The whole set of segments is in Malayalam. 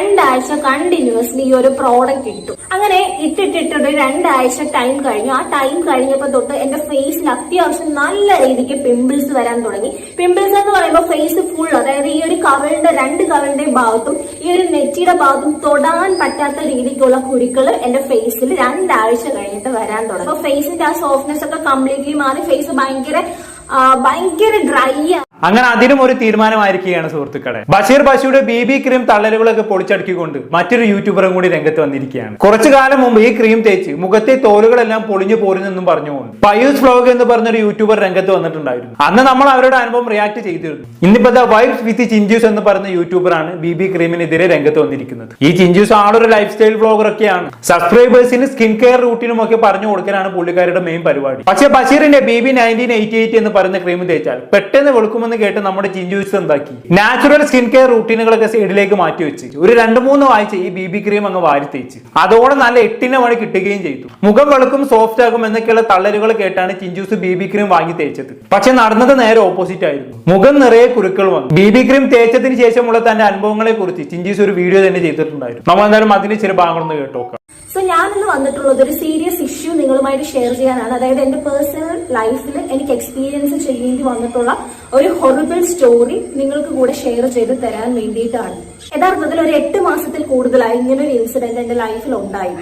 രണ്ടാഴ്ച കണ്ടിന്യൂസ്ലി ഈ ഒരു പ്രോഡക്റ്റ് ഇട്ടു. അങ്ങനെ ഇട്ടിട്ടിട്ടൊരു രണ്ടാഴ്ച ടൈം കഴിഞ്ഞു. ആ ടൈം കഴിഞ്ഞപ്പോ തൊട്ട് എന്റെ ഫേസിൽ അത്യാവശ്യം നല്ല രീതിക്ക് പിമ്പിൾസ് വരാൻ തുടങ്ങി. പിമ്പിൾസ് എന്ന് പറയുമ്പോൾ ഫേസ് ഫുൾ അതായത് ഈ ഒരു കവളിന്റെ രണ്ട് കവളിന്റെ ഭാഗത്തും ഈ ഒരു നെറ്റിയുടെ ഭാഗത്തും തൊടാൻ പറ്റാത്ത രീതിക്കുള്ള കുരുക്കൾ എന്റെ ഫേസിൽ രണ്ടാഴ്ച കഴിഞ്ഞിട്ട് വരാൻ തുടങ്ങി. അപ്പൊ ഫേസിന്റെ ആ സോഫ്റ്റ്നെസ് ഒക്കെ കംപ്ലീറ്റ്ലി മാറി. ഫേസ് ഭയങ്കര ഭയങ്കര ഡ്രൈ അങ്ങനെ അതിനും ഒരു തീരുമാനമായിരിക്കുകയാണ് സുഹൃത്തുക്കളെ. ബഷീർ ബഷിയുടെ ബി ബി ക്രീം തള്ളലുകളൊക്കെ പൊളിച്ചടുക്കിക്കൊണ്ട് മറ്റൊരു യൂട്യൂബറും കൂടി രംഗത്ത് വന്നിരിക്കുകയാണ് കുറച്ചു കാലം മുമ്പ് ഈ ക്രീം തേച്ച് മുഖത്തെ തോലുകളെല്ലാം പൊളിഞ്ഞു പോരുന്നെന്നും പറഞ്ഞുകൊണ്ട് പയൂസ് വ്ലോഗ് എന്ന് പറഞ്ഞൊരു യൂട്യൂബർ രംഗത്ത് വന്നിട്ടുണ്ടായിരുന്നു. അന്ന് നമ്മൾ അവരുടെ അനുഭവം റിയാക്ട് ചെയ്തിരുന്നു. ഇന്നിപ്പോ ദ വൈബ്സ് വിത്ത് ചിഞ്ചൂസ് എന്ന് പറയുന്ന യൂട്യൂബറാണ് ബി ബി ക്രീമിനെതിരെ രംഗത്ത് വന്നിരിക്കുന്നത് ഈ ചിഞ്ചൂസ് ആളൊരു ലൈഫ് സ്റ്റൈൽ ബ്ലോഗർ ഒക്കെയാണ്. സബ്സ്ക്രൈബേഴ്സിന് സ്കിൻ കെയർ റൂട്ടീനും ഒക്കെ പറഞ്ഞു കൊടുക്കാനാണ് പുള്ളിക്കാരുടെ മെയിൻ പരിപാടി. പക്ഷേ ബഷീറിന്റെ B B nineteen eighty eight എന്ന് പറയുന്ന ക്രീം തേച്ചാൽ പെട്ടെന്ന് വെളുക്കുമെന്ന് കേട്ട് നമ്മുടെ ചിഞ്ചൂസ് എന്താക്കി? നാച്ചുറൽ സ്കിൻ കെയർ റൂട്ടീനുകളൊക്കെ സൈഡിലേക്ക് മാറ്റി വെച്ച്. ഒരു രണ്ട് മൂന്ന് ആഴ്ച ഈ ബി ബി ക്രീം അങ്ങ് വാരി തേച്ച്. അതോടെ നല്ല എട്ടിന് മണി കിട്ടുകയും ചെയ്തു. മുഖം വെളുക്കും സോഫ്റ്റ് ആകും എന്നൊക്കെയുള്ള തള്ളലുകൾ കേട്ടാണ് ചിഞ്ചൂസ് ബി ബി ക്രീം വാങ്ങി തേച്ചത്. പക്ഷെ നടന്നത് നേരെ ഓപ്പോസിറ്റ് ആയിരുന്നു. മുഖം നിറയെ കുരുക്കൾ വന്നു. ബി ബി ക്രീം തേച്ചതിന് ശേഷമുള്ള തന്റെ അനുഭവങ്ങളെ കുറിച്ച് ചിഞ്ചൂസ് ഒരു വീഡിയോ തന്നെ ചെയ്തിട്ടുണ്ടായിരുന്നു. നമ്മൾ എന്തായാലും അതിന് ചില ഭാഗങ്ങളൊന്ന് കേട്ടോക്കാം സോ ഞാനിന്ന് വന്നിട്ടുള്ളത് ഒരു സീരിയസ് ഇഷ്യൂ നിങ്ങളുമായിട്ട് ഷെയർ ചെയ്യാനാണ്. അതായത് എന്റെ പേഴ്സണൽ ലൈഫിൽ എനിക്ക് എക്സ്പീരിയൻസ് ചെയ്യേണ്ടി വന്നിട്ടുള്ള ഒരു ഹൊറിബിൾ സ്റ്റോറി നിങ്ങൾക്ക് കൂടെ ഷെയർ ചെയ്ത് തരാൻ വേണ്ടിയിട്ടാണ്. യഥാർത്ഥത്തിൽ ഒരു എട്ട് മാസത്തിൽ കൂടുതലായി ഇങ്ങനെ ഒരു ഇൻസിഡന്റ് എന്റെ ലൈഫിൽ ഉണ്ടായി.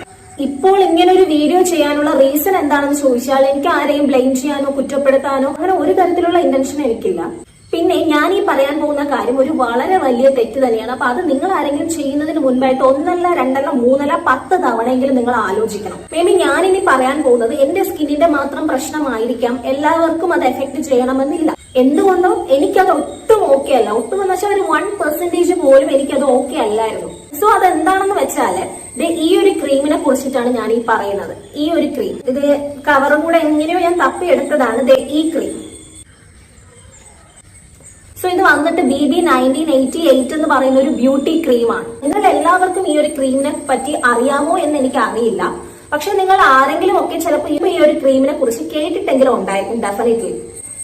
ഇപ്പോൾ ഇങ്ങനെ ഒരു വീഡിയോ ചെയ്യാനുള്ള റീസൺ എന്താണെന്ന് ചോദിച്ചാൽ എനിക്ക് ആരെയും ബ്ലെയിം ചെയ്യാനോ കുറ്റപ്പെടുത്താനോ അങ്ങനെ ഒരു തരത്തിലുള്ള ഇന്റൻഷൻ എനിക്കില്ല. പിന്നെ ഞാൻ ഈ പറയാൻ പോകുന്ന കാര്യം ഒരു വളരെ വലിയ തെറ്റ് തന്നെയാണ്. അപ്പൊ അത് നിങ്ങൾ ആരെങ്കിലും ചെയ്യുന്നതിന് മുൻപായിട്ട് ഒന്നല്ല രണ്ടല്ല മൂന്നല്ല പത്ത് തവണയെങ്കിലും നിങ്ങൾ ആലോചിക്കണം. മേബി ഞാൻ ഇനി പറയാൻ പോകുന്നത് എന്റെ സ്കിന്നിന്റെ മാത്രം പ്രശ്നമായിരിക്കാം. എല്ലാവർക്കും അത് എഫക്ട് ചെയ്യണമെന്നില്ല. എന്തുകൊണ്ടോ എനിക്കത് ഒട്ടും ഓക്കെ അല്ല. ഒട്ടും എന്ന് വെച്ചാൽ ഒരു വൺ പെർസെന്റേജ് പോലും എനിക്കത് ഓക്കെ അല്ലായിരുന്നു. സോ അതെന്താണെന്ന് വെച്ചാൽ ദേ ഈ ഒരു ക്രീമിനെ കുറിച്ചിട്ടാണ് ഞാൻ ഈ പറയുന്നത്. ഈ ഒരു ക്രീം ഇത് കവറും കൂടെ എങ്ങനെയോ ഞാൻ തപ്പിയെടുത്തതാണ് ഈ ക്രീം സോ ഇത് വന്നിട്ട് B B nineteen eighty eight എന്ന് പറയുന്ന ഒരു ബ്യൂട്ടി ക്രീമാണ് നിങ്ങൾ എല്ലാവർക്കും ഈ ഒരു ക്രീമിനെ പറ്റി അറിയാമോ എന്ന് എനിക്ക് അറിയില്ല. പക്ഷെ നിങ്ങൾ ആരെങ്കിലും ഒക്കെ ചിലപ്പോൾ ഈ ഒരു ക്രീമിനെ കുറിച്ച് കേട്ടിട്ടെങ്കിലും ഉണ്ടായിരിക്കും ഡെഫിനറ്റ്ലി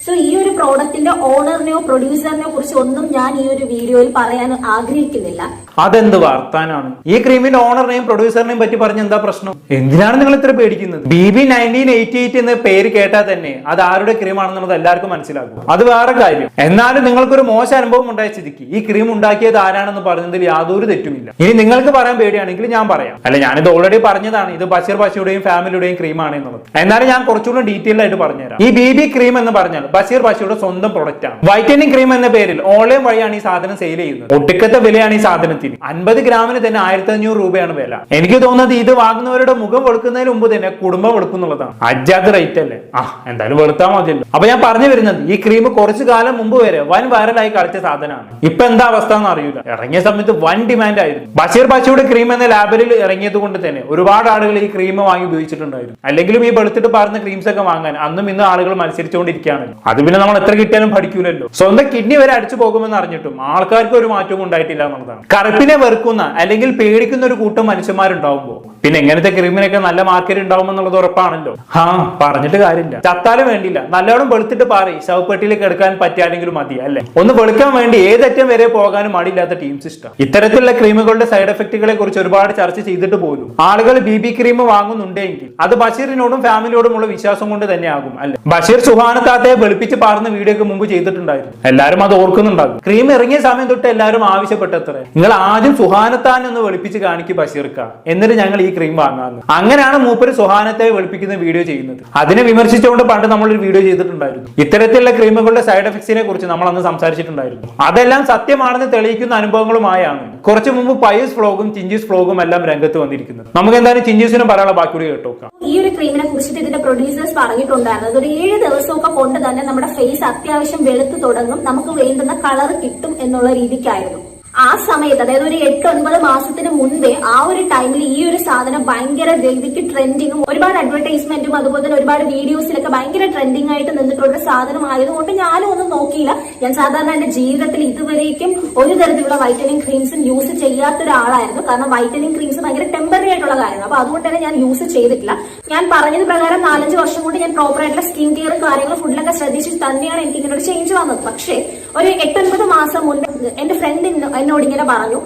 സോ ഈ ഒരു പ്രോഡക്റ്റിന്റെ ഓണറിനെയോ പ്രൊഡ്യൂസറിനെയോ കുറിച്ച് ഒന്നും ഞാൻ ഈ ഒരു വീഡിയോയിൽ പറയാൻ ആഗ്രഹിക്കുന്നില്ല. അതെന്ത് വർത്താനാണ്? ഈ ക്രീമിന്റെ ഓണറിനെയും പ്രൊഡ്യൂസറിനെയും പറ്റി പറഞ്ഞ എന്താ പ്രശ്നം? എന്തിനാണ് നിങ്ങൾ ഇത്ര പേടിക്കുന്നത്? B B nineteen eighty eight എന്ന പേര് കേട്ടാൽ തന്നെ അത് ആരുടെ ക്രീമാണെന്നുള്ളത് എല്ലാവർക്കും മനസ്സിലാക്കും അത് വേറെ കാര്യം. എന്നാലും നിങ്ങൾക്കൊരു മോശം അനുഭവം ഉണ്ടായ സ്ഥിതിക്ക് ഈ ക്രീം ഉണ്ടാക്കിയത് ആരാണെന്ന് പറഞ്ഞതിൽ യാതൊരു തെറ്റുമില്ല. ഇനി നിങ്ങൾക്ക് പറയാൻ പേടിയാണെങ്കിൽ ഞാൻ പറയാം. അല്ല ഞാനിത് ഓൾറെഡി പറഞ്ഞതാണ്. ഇത് ബഷീർ ബഷിയുടെയും ഫാമിലിയുടെയും ക്രീമാണ് എന്നുള്ളത് എന്നാലും ഞാൻ കുറച്ചുകൂടി ഡീറ്റെയിൽ ആയിട്ട് പറഞ്ഞുതരാം. ഈ ബി ബി ക്രീം എന്ന് പറഞ്ഞാൽ ബഷീർ ബഷിയുടെ സ്വന്തം പ്രൊഡക്റ്റ് ആണ്. വൈറ്റനിങ് ക്രീം എന്ന പേരിൽ ഓൺലൈൻ വഴിയാണ് ഈ സാധനം സെയിൽ ചെയ്യുന്നത്. ഒട്ടുക്കത്തെ വിലയാണ് ഈ സാധനത്തിന്. അൻപത് ഗ്രാമിന് തന്നെ ആയിരത്തി അഞ്ഞൂറ് രൂപയാണ് വില. എനിക്ക് തോന്നുന്നത് ഇത് വാങ്ങുന്നവരുടെ മുഖം വെളുക്കുന്നതിന് മുമ്പ് തന്നെ കുടുംബം വെളുക്കുന്നുള്ളതാണ് അജാത് റേറ്റ് അല്ലേ? ആ എന്തായാലും വെളുത്താ മതിയല്ലോ. അപ്പൊ ഞാൻ പറഞ്ഞു വരുന്നത് ഈ ക്രീം കുറച്ചു കാലം മുമ്പ് വരെ വൻ വൈറലായി കളിച്ച സാധനമാണ്. ഇപ്പൊ എന്താ അവസ്ഥ എന്ന് അറിയില്ല. ഇറങ്ങിയ സമയത്ത് വൻ ഡിമാൻഡ് ആയിരുന്നു. ബഷീർ ബാഷയുടെ ക്രീം എന്ന ലാബിൽ ഇറങ്ങിയത് കൊണ്ട് തന്നെ ഒരുപാട് ആളുകൾ ഈ ക്രീം വാങ്ങി ഉപയോഗിച്ചിട്ടുണ്ടായിരുന്നു. അല്ലെങ്കിലും ഈ വെളുത്തിട്ട് പാർന്ന ക്രീംസ് ഒക്കെ വാങ്ങാൻ അന്നും ഇന്നും ആളുകൾ മത്സരിച്ചുകൊണ്ടിരിക്കുകയാണല്ലോ. അത് പിന്നെ നമ്മൾ എത്ര കിട്ടിയാലും പഠിക്കൂലല്ലോ. സ്വന്തം കിഡ്നി വരെ അടിച്ചു പോകുമെന്ന് അറിഞ്ഞിട്ടും ആൾക്കാർക്ക് ഒരു മാറ്റവും ഉണ്ടായിട്ടില്ല എന്നുള്ളതാണ്. കറുപ്പിനെ വെറുക്കുന്ന അല്ലെങ്കിൽ പേടിക്കുന്ന ഒരു കൂട്ടം മനുഷ്യന്മാരുണ്ടാവുമ്പോ പിന്നെ എങ്ങനത്തെ ക്രീമിനൊക്കെ നല്ല മാർക്കറ്റ് ഉണ്ടാവുമെന്നുള്ളത് ഉറപ്പാണല്ലോ. ആ പറഞ്ഞിട്ട് കാര്യമില്ല. ചത്താലും വേണ്ടില്ല നല്ലോണം വെളുത്തിട്ട് പാറി. ശവപ്പെട്ടിയിലേക്ക് എടുക്കാൻ പറ്റിയാലെങ്കിലും മതി അല്ലേ? ഒന്ന് വെളുക്കാൻ വേണ്ടി ഏതറ്റം വരെ പോകാനും മടിയില്ലാത്ത ടീംസ് ഇഷ്ടം ഇത്തരത്തിലുള്ള ക്രീമുകളുടെ സൈഡ് എഫക്റ്റുകളെ കുറിച്ച് ഒരുപാട് ചർച്ച ചെയ്തിട്ട് പോലും ആളുകൾ ബി ബി ക്രീം വാങ്ങുന്നുണ്ടെങ്കിൽ അത് ബഷീറിനോടും ഫാമിലിയോടുമുള്ള വിശ്വാസം കൊണ്ട് തന്നെയാകും അല്ലെ? ബഷീർ സുഹാനത്താത്തയെ വെളുപ്പിച്ച് പാർന്ന വീഡിയോക്ക് മുമ്പ് ചെയ്തിട്ടുണ്ടായിരുന്നു. എല്ലാവരും അത് ഓർക്കുന്നുണ്ടാകും. ക്രീം ഇറങ്ങിയ സമയം തൊട്ട് എല്ലാവരും ആവശ്യപ്പെട്ടത്ര. നിങ്ങൾ ആദ്യം സുഹാനത്താൻ ഒന്ന് വെളുപ്പിച്ച് കാണിക്കും ബഷീർക്ക. എന്നിട്ട് ഞങ്ങൾ ഈ ക്രീം വാങ്ങാന്ന്. അങ്ങനെയാണ് മൂപ്പര് സുഹാനത്തെ വെളുപ്പിക്കുന്ന വീഡിയോ ചെയ്യുന്നത്. അതിനെ വിമർശിച്ചുകൊണ്ട് പണ്ട് നമ്മൾ ഒരു വീഡിയോ ചെയ്തിട്ടുണ്ടായിരുന്നു. ഇത്തരത്തിലുള്ള ക്രീമുകളുടെ സൈഡ് എഫക്ട്സിനെ കുറിച്ച് നമ്മൾ അന്ന് സംസാരിച്ചിട്ടുണ്ടായിരുന്നു. അതെല്ലാം സത്യമാണെന്ന് തെളിയിക്കുന്ന അനുഭവങ്ങളുമായാണ് കുറച്ചു മുമ്പ് പയസ് ഫ്ലോഗും ചിഞ്ചീസ് ഫ്ലോഗും എല്ലാം രംഗത്ത് വന്നിരിക്കുന്നത്. നമുക്ക് എന്തായാലും ചിഞ്ചീസിനും പറയാനുള്ള കൂടി കേട്ടോക്കാം ഈ ഒരു ക്രീമിനെ കുറിച്ചിട്ട് ഇതിന്റെ പ്രൊഡ്യൂസേഴ്സ് പറഞ്ഞിട്ടുണ്ടായിരുന്നത് ഒരു ഏഴ് ദിവസമൊക്കെ കൊണ്ട് തന്നെ നമ്മുടെ ഫേസ് അത്യാവശ്യം വെളുത്ത് തുടങ്ങും. നമുക്ക് വേണ്ടുന്ന കളർ കിട്ടും എന്നുള്ള രീതിക്കായിരുന്നു. ആ സമയത്ത് അതായത് ഒരു എട്ട് ഒൻപത് മാസത്തിന് മുൻപേ ആ ഒരു ടൈമിൽ ഈ ഒരു സാധനം ഭയങ്കര രീതിക്ക് ട്രെൻഡിങ്ങും ഒരുപാട് അഡ്വർടൈസ്മെന്റും അതുപോലെ തന്നെ ഒരുപാട് വീഡിയോസിലൊക്കെ ഭയങ്കര ട്രെൻഡിങ് ആയിട്ട് നിന്നിട്ടുള്ള ഒരു സാധനം ആയതുകൊണ്ട് ഞാനും ഒന്നും നോക്കിയില്ല. ഞാൻ സാധാരണ എന്റെ ജീവിതത്തിൽ ഇതുവരേക്കും ഒരു തരത്തിലുള്ള വൈറ്റനിങ് ക്രീംസും യൂസ് ചെയ്യാത്ത ഒരാളായിരുന്നു കാരണം വൈറ്റനിങ് ക്രീംസ് ഭയങ്കര ടെമ്പററി ആയിട്ടുള്ള കാര്യമാണ്. അപ്പൊ അതുകൊണ്ട് തന്നെ ഞാൻ യൂസ് ചെയ്തിട്ടില്ല. ഞാൻ പറഞ്ഞത് പ്രകാരം നാലഞ്ച് വർഷം കൊണ്ട് ഞാൻ പ്രോപ്പർ ആയിട്ടുള്ള സ്കിൻ കെയർ കാര്യങ്ങൾ ഫുഡിലൊക്കെ ശ്രദ്ധിച്ചിട്ട് തന്നെയാണ് എനിക്ക് ഇങ്ങനെ ഒരു ചേഞ്ച് വന്നത്. പക്ഷേ ഒരു എട്ടൊൻപത് മാസം മുൻപ് എന്റെ ഫ്രണ്ട് എന്നോട് ഇങ്ങനെ പറഞ്ഞു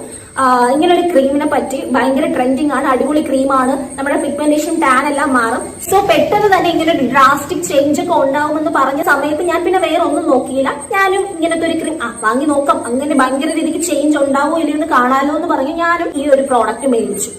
ഇങ്ങനെ ഒരു ക്രീമിനെ പറ്റി ഭയങ്കര ട്രെൻഡിങ് ആണ് അടിപൊളി ക്രീമാണ് നമ്മുടെ പിഗ്മെന്റേഷൻ ടാൻ എല്ലാം മാറും. സോ പെട്ടെന്ന് തന്നെ ഇങ്ങനെ ഒരു ഡ്രാസ്റ്റിക് ചേഞ്ച് ഒക്കെ ഉണ്ടാവുമെന്ന് പറഞ്ഞ സമയത്ത് ഞാൻ പിന്നെ വേറെ ഒന്നും നോക്കിയില്ല. ഞാനും ഇങ്ങനത്തെ ഒരു ക്രീം ആ വാങ്ങി നോക്കാം. അങ്ങനെ ഭയങ്കര രീതിക്ക് ചേഞ്ച് ഉണ്ടാവോ ഇല്ലയോ എന്ന് കാണാലോ എന്ന് പറഞ്ഞു ഞാനും ഈ ഒരു പ്രോഡക്റ്റ് മേടിച്ചു.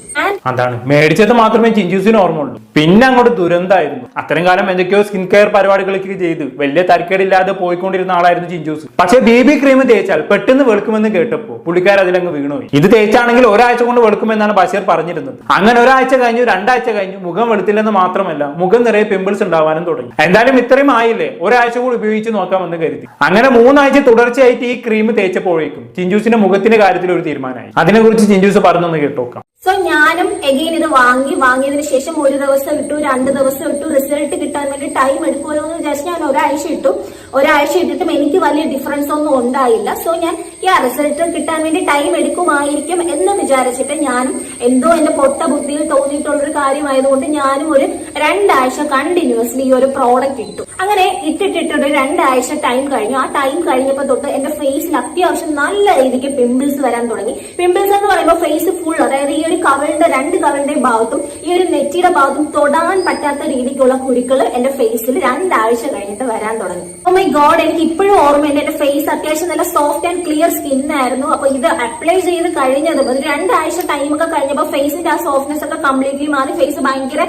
അതാണ്. മേടിച്ചത് മാത്രമേ ചിഞ്ചൂസിന് ഓർമ്മയുള്ളൂ. പിന്നെ അങ്ങോട്ട് ദുരന്തമായിരുന്നു. അത്രയും കാലം എന്തൊക്കെയോ സ്കിൻ കെയർ പരിപാടികളൊക്കെ ചെയ്ത്. വലിയ തരക്കേടില്ലാതെ പോയിക്കൊണ്ടിരുന്ന ആളായിരുന്നു ചിഞ്ചൂസ്. പക്ഷെ ബി ബി ക്രീം തേച്ചാൽ പെട്ടെന്ന് വെളുക്കുമെന്ന് കേട്ടപ്പോ പുള്ളിക്കാർ അതിലങ്ങ് വീണുപോയി. ഇത് തേച്ചാണെങ്കിൽ ഒരാഴ്ച കൊണ്ട് വെളുക്കുമെന്നാണ് ബഷീർ പറഞ്ഞിരുന്നത്. അങ്ങനെ ഒരാഴ്ച കഴിഞ്ഞു രണ്ടാഴ്ച കഴിഞ്ഞു മുഖം വെളുത്തില്ലെന്ന് മാത്രമല്ല മുഖം നിറയെ പിമ്പിൾസ് ഉണ്ടാവാനും തുടങ്ങി. എന്തായാലും ഇത്രയും ആയില്ലേ? ഒരാഴ്ച കൂടി ഉപയോഗിച്ച് നോക്കാമെന്ന് കരുതി. അങ്ങനെ മൂന്നാഴ്ച തുടർച്ചയായിട്ട് ഈ ക്രീം തേച്ചപ്പോഴേക്കും ചിഞ്ചൂസിന്റെ മുഖത്തിന്റെ കാര്യത്തിൽ ഒരു തീരുമാനമായി. അതിനെക്കുറിച്ച് ചിഞ്ചൂസ് പറഞ്ഞൊന്ന് കേട്ടോക്കാം. സോ ഞാനും എഗെയിൻ ഇത് വാങ്ങി വാങ്ങിയതിന് ശേഷം ഒരു ദിവസം ഇട്ടു രണ്ട് ദിവസം ഇട്ടു റിസൾട്ട് കിട്ടാൻ വേണ്ടി ടൈം എടുക്കുമല്ലോ എന്ന് വിചാരിച്ച് ഞാൻ ഒരാഴ്ച ഇട്ടു. ഒരാഴ്ച ഇട്ടിട്ടും എനിക്ക് വലിയ ഡിഫറൻസ് ഒന്നും ഉണ്ടായില്ല. സോ ഞാൻ ഈ റിസൾട്ട് കിട്ടാൻ വേണ്ടി ടൈം എടുക്കുമായിരിക്കും എന്ന് വിചാരിച്ചിട്ട് ഞാനും എന്തോ എന്റെ പൊട്ട ബുദ്ധിയിൽ തോന്നിയിട്ടുള്ളൊരു കാര്യമായതുകൊണ്ട് ഞാനും ഒരു രണ്ടാഴ്ച കണ്ടിന്യൂസ്ലി ഈ ഒരു പ്രോഡക്റ്റ് ഇട്ടു. അങ്ങനെ ഇട്ടിട്ടിട്ടൊരു രണ്ടാഴ്ച ടൈം കഴിഞ്ഞു. ആ ടൈം കഴിഞ്ഞപ്പോൾ തൊട്ട് എന്റെ ഫേസിൽ അത്യാവശ്യം നല്ല രീതിക്ക് പിമ്പിൾസ് വരാൻ തുടങ്ങി. പിമ്പിൾസ് എന്ന് പറയുമ്പോൾ ഫേസ് ഫുൾ അതായത് ഈ ഒരു കവളിന്റെ രണ്ട് കവളിന്റെ ഭാഗത്തും ഈ ഒരു നെറ്റിയുടെ ഭാഗത്തും തൊടാൻ പറ്റാത്ത രീതിക്കുള്ള കുരുക്കൾ എന്റെ ഫേസിൽ രണ്ടാഴ്ച കഴിഞ്ഞിട്ട് വരാൻ തുടങ്ങി. ഓ മൈ ഗോഡ് എനിക്ക് ഇപ്പോഴും ഓർമ്മയുണ്ട്. എന്റെ ഫേസ് അത്യാവശ്യം നല്ല സോഫ്റ്റ് ആൻഡ് ക്ലിയർ സ്കിൻ ആയിരുന്നു. അപ്പൊ ഇത് അപ്ലൈ ചെയ്ത് കഴിഞ്ഞതും ഒരു രണ്ടാഴ്ച ടൈം ഒക്കെ കഴിഞ്ഞപ്പോൾ ഫേസിന്റെ ആ സോഫ്റ്റ്നെസ് ഒക്കെ കംപ്ലീറ്റ്ലി മാറി. ഫേസ് ഭയങ്കര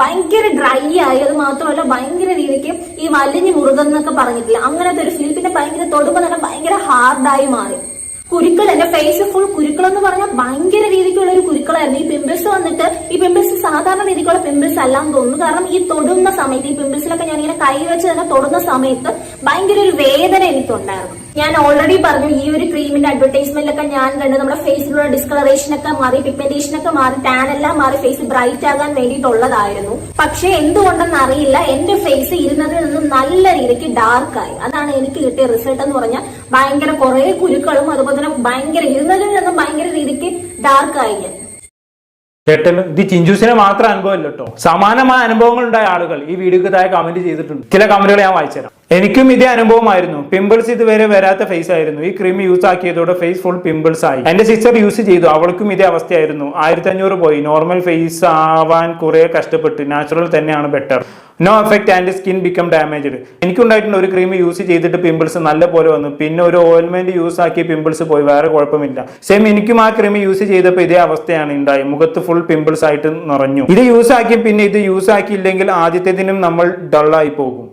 ഭയങ്കര ഡ്രൈ ആയി. അത് മാത്രമല്ല ഭയങ്കര രീതിക്ക് ഈ വലിഞ്ഞു മുറുകെന്നൊക്കെ പറഞ്ഞിട്ടില്ല? അങ്ങനത്തെ ഒരു ഫീൽ പിന്നെ ഭയങ്കര തൊടുമ്പോൾ തന്നെ ഭയങ്കര ഹാർഡായി മാറി. കുരുക്കൾ എന്റെ ഫേസ് ഫുൾ കുരുക്കൾ എന്ന് പറഞ്ഞാൽ ഭയങ്കര രീതിക്കുള്ള ഒരു കുരുക്കളായിരുന്നു. ഈ പിമ്പിൾസ് വന്നിട്ട് ഈ പിമ്പിൾസ് സാധാരണ രീതിക്കുള്ള പിമ്പിൾസ് അല്ലാന്ന് തോന്നുന്നു. കാരണം ഈ തൊടുന്ന സമയത്ത് ഈ പിമ്പിൾസിലൊക്കെ ഞാൻ ഇങ്ങനെ കൈ വെച്ച് തന്നെ തൊടുന്ന സമയത്ത് ഭയങ്കര ഒരു വേദന എനിക്കുണ്ടായിരുന്നു. ഞാൻ ഓൾറെഡി പറഞ്ഞു ഈ ഒരു ക്രീമിന്റെ അഡ്വർടൈസ്മെന്റിലൊക്കെ ഞാൻ കണ്ടു. നമ്മുടെ ഫേസിലുള്ള ഡിസ്കളറേഷൻ ഒക്കെ മാറി പിഗ്മെന്റേഷൻ ഒക്കെ മാറി ടാൻ എല്ലാം മാറി ഫേസ് ബ്രൈറ്റ് ആകാൻ വേണ്ടിയിട്ടുള്ളതായിരുന്നു. പക്ഷെ എന്തുകൊണ്ടെന്ന് അറിയില്ല. എന്റെ ഫേസ് ഇരുന്നതിൽ നിന്നും നല്ല രീതിക്ക് ഡാർക്ക് ആയി. അതാണ് എനിക്ക് കിട്ടിയ റിസൾട്ട് എന്ന് പറഞ്ഞാൽ ഭയങ്കര കുറെ കുരുക്കളും അതുപോലെ തന്നെ ഭയങ്കര ഇരുന്നതിൽ നിന്നും ഭയങ്കര രീതിക്ക് ഡാർക്ക് ആയി ഞാൻ. കേട്ടല്ലോ ഇത് ചിഞ്ചൂസിനെ മാത്രം അനുഭവമല്ല കേട്ടോ. സമാനമായ അനുഭവങ്ങൾ ഉണ്ടായ ആളുകൾ ഈ വീഡിയോക്ക് താഴെ കമന്റ് ചെയ്തിട്ടുണ്ട്. ചില കമന്റുകൾ ഞാൻ വായിച്ചുതരാം. എനിക്കും ഇതേ അനുഭവമായിരുന്നു. പിമ്പിൾസ് ഇതുവരെ വരാത്ത ഫേസ് ആയിരുന്നു. ഈ ക്രീം യൂസ് ആക്കിയതോടെ ഫേസ് ഫുൾ പിമ്പിൾസ് ആയി. എന്റെ സിസ്റ്റർ യൂസ് ചെയ്തു. അവൾക്കും ഇതേ അവസ്ഥയായിരുന്നു. ആയിരത്തി അഞ്ഞൂറ് പോയി. നോർമൽ ഫേസ് ആവാൻ കുറെ കഷ്ടപ്പെട്ട് നാച്ചുറൽ തന്നെയാണ് better no effect and skin become damaged എനിക്കുണ്ടായിട്ടുണ്ട് ഒരു ക്രീം യൂസ് ചെയ്തിട്ട് പിമ്പിൾസ് നല്ല പോലെ വന്നു. പിന്നെ ഒരു ഓയിൽമെന്റ് യൂസ് ആക്കി പിമ്പിൾസ് പോയി. വേറെ കുഴപ്പമില്ല. സെയിം എനിക്കും ആ ക്രീം യൂസ് ചെയ്തപ്പോൾ ഇതേ അവസ്ഥയാണ് ഉണ്ടായി മുഖത്ത് ഫുൾ പിമ്പിൾസ് ആയിട്ട് നിറഞ്ഞു. ഇത് യൂസ് ആക്കി പിന്നെ ഇത് യൂസ് ആക്കിയില്ലെങ്കിൽ ആദ്യത്തേതിനും നമ്മൾ ഡള്ളായി പോകും.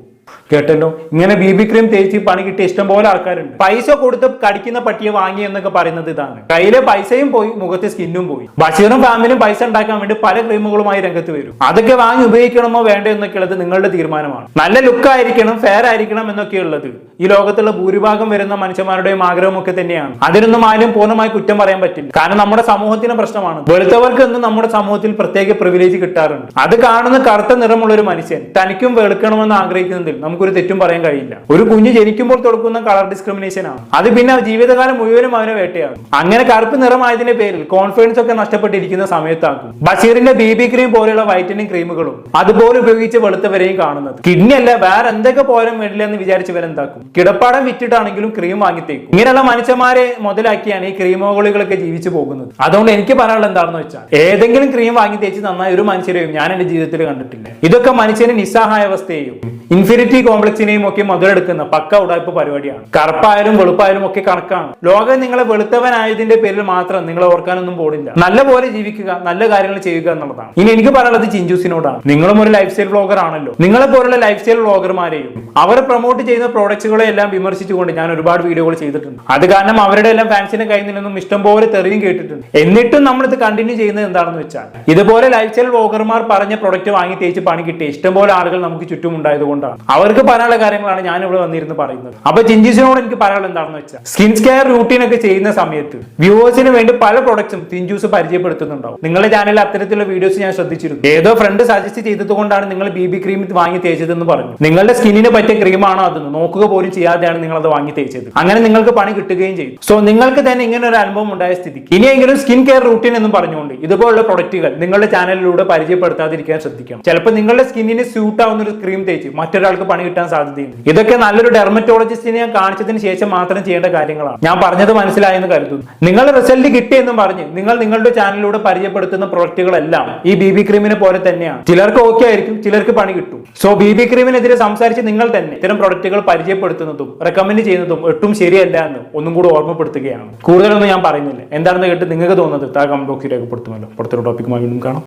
കേട്ടല്ലോ? ഇങ്ങനെ ബി ബി ക്രീം തേച്ച് പണി കിട്ടിയ ഇഷ്ടംപോലെ ആൾക്കാരുണ്ട്. പൈസ കൊടുത്ത് കടിക്കുന്ന പട്ടിയെ വാങ്ങി എന്നൊക്കെ പറയുന്നത് ഇതാണ്. കയ്യിലെ പൈസയും പോയി മുഖത്തെ സ്കിന്നും പോയി. ബഷീറും ഫാമിലിയും പൈസ ഉണ്ടാക്കാൻ വേണ്ടി പല ക്രീമുകളുമായി രംഗത്ത് വരും. അതൊക്കെ വാങ്ങി ഉപയോഗിക്കണമോ വേണ്ടോ എന്നൊക്കെ ഉള്ളത് നിങ്ങളുടെ തീരുമാനമാണ്. നല്ല ലുക്ക് ആയിരിക്കണം ഫെയർ ആയിരിക്കണം എന്നൊക്കെ ഉള്ളത് ഈ ലോകത്തുള്ള ഭൂരിഭാഗം വരുന്ന മനുഷ്യന്മാരുടെയും ആഗ്രഹമൊക്കെ തന്നെയാണ്. അതിനൊന്നും ആരും പൂർണമായി കുറ്റം പറയാൻ പറ്റില്ല. കാരണം നമ്മുടെ സമൂഹത്തിന് പ്രശ്നമാണ്. വെളുത്തവർക്ക് എന്നും നമ്മുടെ സമൂഹത്തിൽ പ്രത്യേക പ്രിവിലേജ് കിട്ടാറുണ്ട്. അത് കാണുന്ന കറുത്ത നിറമുള്ള ഒരു മനുഷ്യൻ തനിക്കും വെളുക്കണമെന്ന് ആഗ്രഹിക്കുന്നതിൽ നമുക്കൊരു തെറ്റും പറയാൻ കഴിയില്ല. ഒരു കുഞ്ഞ് ജനിക്കുമ്പോൾ തുടക്കുന്ന കളർ ഡിസ്ക്രിമിനേഷൻ ആണ്. അത് പിന്നെ ജീവിതകാലം മുഴുവനും അവനെ വേട്ടയാകും. അങ്ങനെ കറുപ്പ് നിറമായതിന്റെ പേരിൽ കോൺഫിഡൻസ് ഒക്കെ നഷ്ടപ്പെട്ടിരിക്കുന്ന സമയത്താക്കും ബഷീറിന്റെ ബി ബി ക്രീം പോലെയുള്ള വൈറ്റനിങ് ക്രീമുകളും അതുപോലെ ഉപയോഗിച്ച് വെളുത്തവരെയും കാണുന്നത്. കിഡ്നി അല്ല വേറെ എന്തൊക്കെ പോലും വേണ്ടില്ല എന്ന് വിചാരിച്ചവരെന്താക്കും കിടപ്പാടം വിറ്റിട്ടാണെങ്കിലും ക്രീം വാങ്ങിത്തേക്കും ഇങ്ങനെയുള്ള മനുഷ്യന്മാരെ മുതലാക്കിയാണ് ഈ ക്രീമോകളികളൊക്കെ ജീവിച്ചു പോകുന്നത്. അതുകൊണ്ട് എനിക്ക് പറയാനുള്ളത് എന്താണെന്ന് വെച്ചാൽ ഏതെങ്കിലും ക്രീം വാങ്ങി തേച്ച് നന്നായി ഒരു മനുഷ്യരെയും ഞാൻ എന്റെ ജീവിതത്തിൽ കണ്ടിട്ടില്ല. ഇതൊക്കെ മനുഷ്യന് നിസ്സഹായ നിസ്സഹായാവസ്ഥയെയും ഇൻഫിനിറ്റി കോംപ്ലക്സിനെയും ഒക്കെ മുതലെടുക്കുന്ന പക്ക ഉടായ്പ പരിപാടിയാണ്. കറുപ്പായാലും വെളുപ്പായാലും ഒക്കെ കണക്കാണ്. ലോകം നിങ്ങളെ വെളുത്തവനായതിന്റെ പേരിൽ മാത്രം നിങ്ങളെ ഓർക്കാനൊന്നും പോടില്ല. നല്ല പോലെ ജീവിക്കുക നല്ല കാര്യങ്ങൾ ചെയ്യുക എന്നുള്ളതാണ്. ഇനി എനിക്ക് പറയാനുള്ളത് ചിഞ്ചൂസിനോടാണ്. നിങ്ങളും ഒരു ലൈഫ് സ്റ്റൈൽ വ്ളോഗർ ആണല്ലോ. നിങ്ങളെ പോലുള്ള ലൈഫ് സ്റ്റൈൽ വ്ളോഗർമാരെയും അവർ പ്രൊമോട്ട് ചെയ്യുന്ന പ്രോഡക്റ്റുകളെ എല്ലാം വിമർശിച്ചുകൊണ്ട് ഞാൻ ഒരുപാട് വീഡിയോകൾ ചെയ്തിട്ടുണ്ട്. അത് കാരണം അവരുടെ എല്ലാം ഫാൻസിന്റെ കയ്യിൽ നിന്നും ഇഷ്ടംപോലെ തെറിയും കേട്ടിട്ടുണ്ട്. എന്നിട്ടും നമ്മൾ ഇത് കണ്ടിന്യൂ ചെയ്യുന്നത് എന്താണെന്ന് വെച്ചാൽ ഇതുപോലെ ലൈഫ് സ്റ്റൈൽ വ്ളോഗർമാർ പറഞ്ഞ പ്രൊഡക്റ്റ് വാങ്ങി തേച്ച് പണി കിട്ടിയ ഇഷ്ടംപോലെ ആളുകൾ നമുക്ക് ചുറ്റും ഉണ്ടായത് കൊണ്ടാണ്. അവർക്ക് പറയാനുള്ള കാര്യങ്ങളാണ് ഞാൻ ഇവിടെ വന്നിരുന്ന് പറയുന്നത്. അപ്പൊ ചിഞ്ചൂസിനോട് എനിക്ക് പറയാനുള്ള എന്താണെന്ന് വെച്ചാൽ സ്കിൻ കെയർ റൂട്ടീൻ ഒക്കെ ചെയ്യുന്ന സമയത്ത് വ്യൂവേഴ്സിന് വേണ്ടി പല പ്രൊഡക്ട്സും ചിഞ്ചൂസ് പരിചയപ്പെടുത്തുന്നുണ്ടാവും. നിങ്ങളുടെ ചാനലിൽ അത്തരത്തിലുള്ള വീഡിയോസ് ഞാൻ ശ്രദ്ധിച്ചിരുന്നു. ഏതോ ഫ്രണ്ട് സജസ്റ്റ് ചെയ്തത് കൊണ്ടാണ് നിങ്ങൾ ബി ബി ക്രീം വാങ്ങി തേച്ചതെന്ന് പറഞ്ഞു. നിങ്ങളുടെ സ്കിന്നിന് പറ്റിയ ക്രീമാണോ അതെന്ന് നോക്കുക പോലും ചെയ്യാതെയാണ് നിങ്ങൾ അത് വാങ്ങി തേച്ചത്. അങ്ങനെ നിങ്ങൾക്ക് പണി കിട്ടുകയും ചെയ്തു. സോ നിങ്ങൾക്ക് തന്നെ ഇങ്ങനെ ഒരു അനുഭവം ഉണ്ടായ സ്ഥിതിക്ക് ഇനിയെങ്കിലും സ്കിൻ കെയർ റൂട്ടീൻ എന്ന് പറഞ്ഞുകൊണ്ട് ഇതുപോലുള്ള പ്രൊഡക്റ്റുകൾ നിങ്ങളുടെ ചാനലിലൂടെ പരിചയപ്പെടുത്താതിരിക്കാൻ ശ്രദ്ധിക്കണം. ചിലപ്പോൾ നിങ്ങളുടെ സ്കിന്നിന് സ്യൂട്ട് ആവുന്ന ഒരു ക്രീം തേച്ച് മറ്റൊരാൾക്ക് ഇയാൾക്ക് പണി കിട്ടാൻ സാധ്യതയുണ്ട്. ഇതൊക്കെ നല്ലൊരു ഡെർമറ്റോളജിസ്റ്റിനെ കാണിച്ചതിന് ശേഷം മാത്രം ചെയ്യേണ്ട കാര്യങ്ങളാണ്. ഞാൻ പറഞ്ഞത് മനസ്സിലായെന്ന് കരുതുന്നു. നിങ്ങൾ റിസൾട്ട് കിട്ടിയെന്നും പറഞ്ഞ് നിങ്ങൾ നിങ്ങളുടെ ചാനലിലൂടെ പരിചയപ്പെടുത്തുന്ന പ്രൊഡക്റ്റുകളെല്ലാം ഈ ബി ബി ക്രീമിനെ പോലെ തന്നെയാണ്. ചിലർക്ക് ഓക്കെ ആയിരിക്കും ചിലർക്ക് പണി കിട്ടും. സോ ബി ബി ക്രീമിനെതിരെ സംസാരിച്ച് നിങ്ങൾ തന്നെ ഇത്തരം പ്രൊഡക്റ്റുകൾ പരിചയപ്പെടുത്തുന്നതും റെക്കമെൻഡ് ചെയ്യുന്നതും ഒട്ടും ശരിയല്ല എന്ന് ഒന്നും കൂടി ഓർമ്മപ്പെടുത്തുകയാണ്. കൂടുതലൊന്നും ഞാൻ പറയുന്നില്ല. എന്താണെന്ന് കേട്ട് നിങ്ങൾക്ക് തോന്നുന്നത് താ കമന്റ് ബോക്സിൽ രേഖപ്പെടുത്തുമല്ലോ. പുറത്തൊരു ടോപ്പിക്കുമായി വീണ്ടും കാണാം.